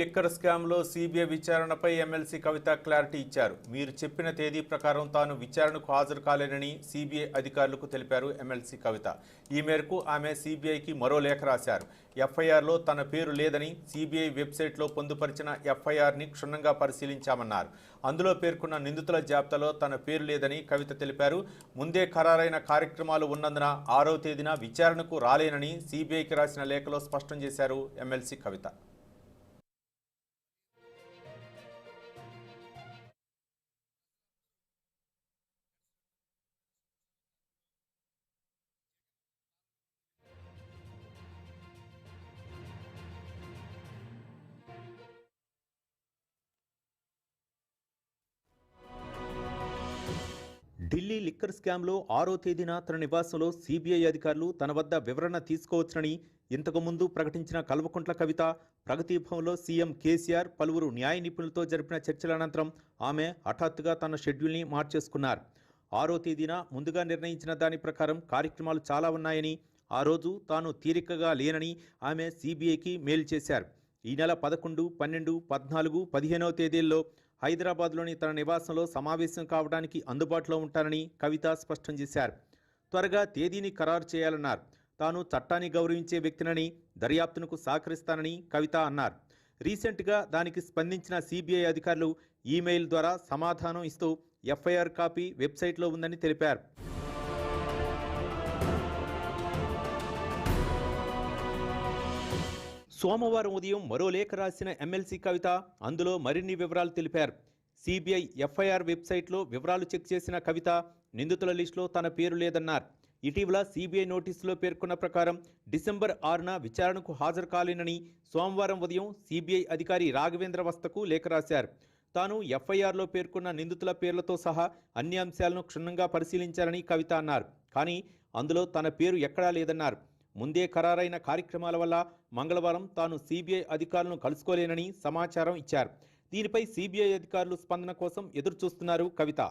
Liquor స్కామ్లో CBI విచారణపై MLC Kavitha clarity ఇచ్చారు. మీరు చెప్పిన తేదీ ప్రకారం తాను విచారణకు హాజరు కాలేనని సీబీఐ అధికారులకు తెలిపారు ఎమ్మెల్సీ కవిత. ఈ మేరకు ఆమె సీబీఐకి మరో లేఖ రాశారు. ఎఫ్ఐఆర్లో తన పేరు లేదని సీబీఐ వెబ్సైట్లో పొందుపరిచిన ఎఫ్ఐఆర్ని క్షుణ్ణంగా పరిశీలించామన్నారు. అందులో పేర్కొన్న నిందితుల జాబితాలో తన పేరు లేదని కవిత తెలిపారు. ముందే ఖరారైన కార్యక్రమాలు ఉన్నందున ఆరో తేదీన విచారణకు రాలేనని సీబీఐకి రాసిన లేఖలో స్పష్టం చేశారు ఎమ్మెల్సీ కవిత. ఢిల్లీ లిక్కర్ స్కామ్లో ఆరో తేదీన తన నివాసంలో సీబీఐ అధికారులు తన వద్ద వివరణ తీసుకోవచ్చునని ఇంతకుముందు ప్రకటించిన కల్వకుంట్ల కవిత ప్రగతిభవన్లో సీఎం కేసీఆర్ పలువురు న్యాయ నిపుణులతో జరిపిన చర్చల అనంతరం ఆమె హఠాత్తుగా తన షెడ్యూల్ని మార్చేసుకున్నారు. ఆరో తేదీన ముందుగా నిర్ణయించిన దాని ప్రకారం కార్యక్రమాలు చాలా ఉన్నాయని ఆ రోజు తాను తీరికగా లేనని ఆమె సీబీఐకి మెయిల్ చేశారు. ఈ నెల పదకొండు పన్నెండు పద్నాలుగు పదిహేనవ తేదీల్లో హైదరాబాద్లోని తన నివాసంలో సమావేశం కావడానికి అందుబాటులో ఉంటానని కవిత స్పష్టం చేశారు. త్వరగా తేదీని ఖరారు చేయాలన్నారు. తాను చట్టాన్ని గౌరవించే వ్యక్తినని దర్యాప్తునకు సహకరిస్తానని కవిత అన్నారు. రీసెంట్గా దానికి స్పందించిన సిబిఐ అధికారులు ఈమెయిల్ ద్వారా సమాధానం ఇస్తూ ఎఫ్ఐఆర్ కాపీ వెబ్సైట్లో ఉందని తెలిపారు. సోమవారం ఉదయం మరో లేఖ రాసిన ఎమ్మెల్సీ కవిత అందులో మరిన్ని వివరాలు తెలిపారు. సిబిఐ ఎఫ్ఐఆర్ వెబ్సైట్లో వివరాలు చెక్ చేసిన కవిత నిందితుల లిస్టులో తన పేరు లేదన్నారు. ఇటీవల సిబిఐ నోటీసులో పేర్కొన్న ప్రకారం డిసెంబర్ ఆరున విచారణకు హాజరు కాలేనని సోమవారం ఉదయం సిబిఐ అధికారి రాఘవేంద్ర వస్తకు లేఖ రాశారు. తాను ఎఫ్ఐఆర్లో పేర్కొన్న నిందితుల పేర్లతో సహా అన్ని అంశాలను క్షుణ్ణంగా పరిశీలించారని కవిత అన్నారు. కానీ అందులో తన పేరు ఎక్కడా లేదన్నారు. ముందే ఖరారైన కార్యక్రమాల వల్ల మంగళవారం తాను సిబిఐ అధికారులను కలుసుకోలేనని సమాచారం ఇచ్చారు. దీనిపై సిబిఐ అధికారులు స్పందన కోసం ఎదురుచూస్తున్నారు Kavitha.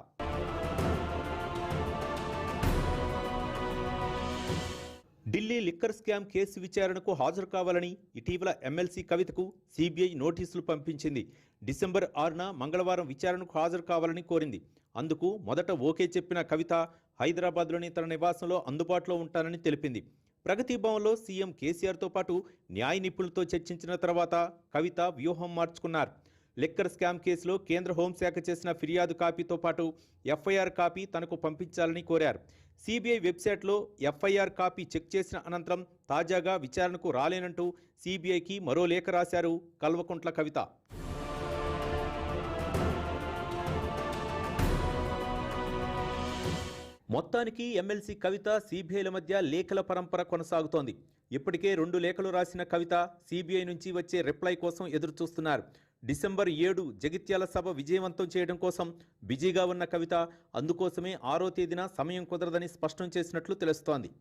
Delhi liquor scam case విచారణకు హాజరు కావాలని ఇటీవల ఎమ్మెల్సీ కవితకు సిబిఐ నోటీసులు పంపించింది. డిసెంబర్ ఆరున మంగళవారం విచారణకు హాజరు కావాలని కోరింది. అందుకు మొదట ఓకే చెప్పిన కవిత హైదరాబాద్లోని తన నివాసంలో అందుబాటులో ఉంటానని తెలిపింది. ప్రగతి భవన్లో సీఎం కేసీఆర్తో పాటు న్యాయ నిపుణులతో చర్చించిన తర్వాత కవిత వ్యూహం మార్చుకున్నారు. లిక్కర్ స్కామ్ కేసులో కేంద్ర హోంశాఖ చేసిన ఫిర్యాదు కాపీతో పాటు ఎఫ్ఐఆర్ కాపీ తనకు పంపించాలని కోరారు. సిబిఐ వెబ్సైట్లో ఎఫ్ఐఆర్ కాపీ చెక్ చేసిన అనంతరం తాజాగా విచారణకు రాలేనంటూ సిబిఐకి మరో లేఖ రాశారు కల్వకుంట్ల కవిత. మొత్తానికి ఎమ్మెల్సీ కవిత సిబిఐల మధ్య లేఖల పరంపర కొనసాగుతోంది. ఇప్పటికే రెండు లేఖలు రాసిన కవిత సిబిఐ నుంచి వచ్చే రిప్లై కోసం ఎదురుచూస్తున్నారు. డిసెంబర్ ఏడు జగిత్యాల సభ విజయవంతం చేయడం కోసం బిజీగా ఉన్న కవిత అందుకోసమే ఆరో తేదీన సమయం కుదరదని స్పష్టం చేసినట్లు తెలుస్తోంది.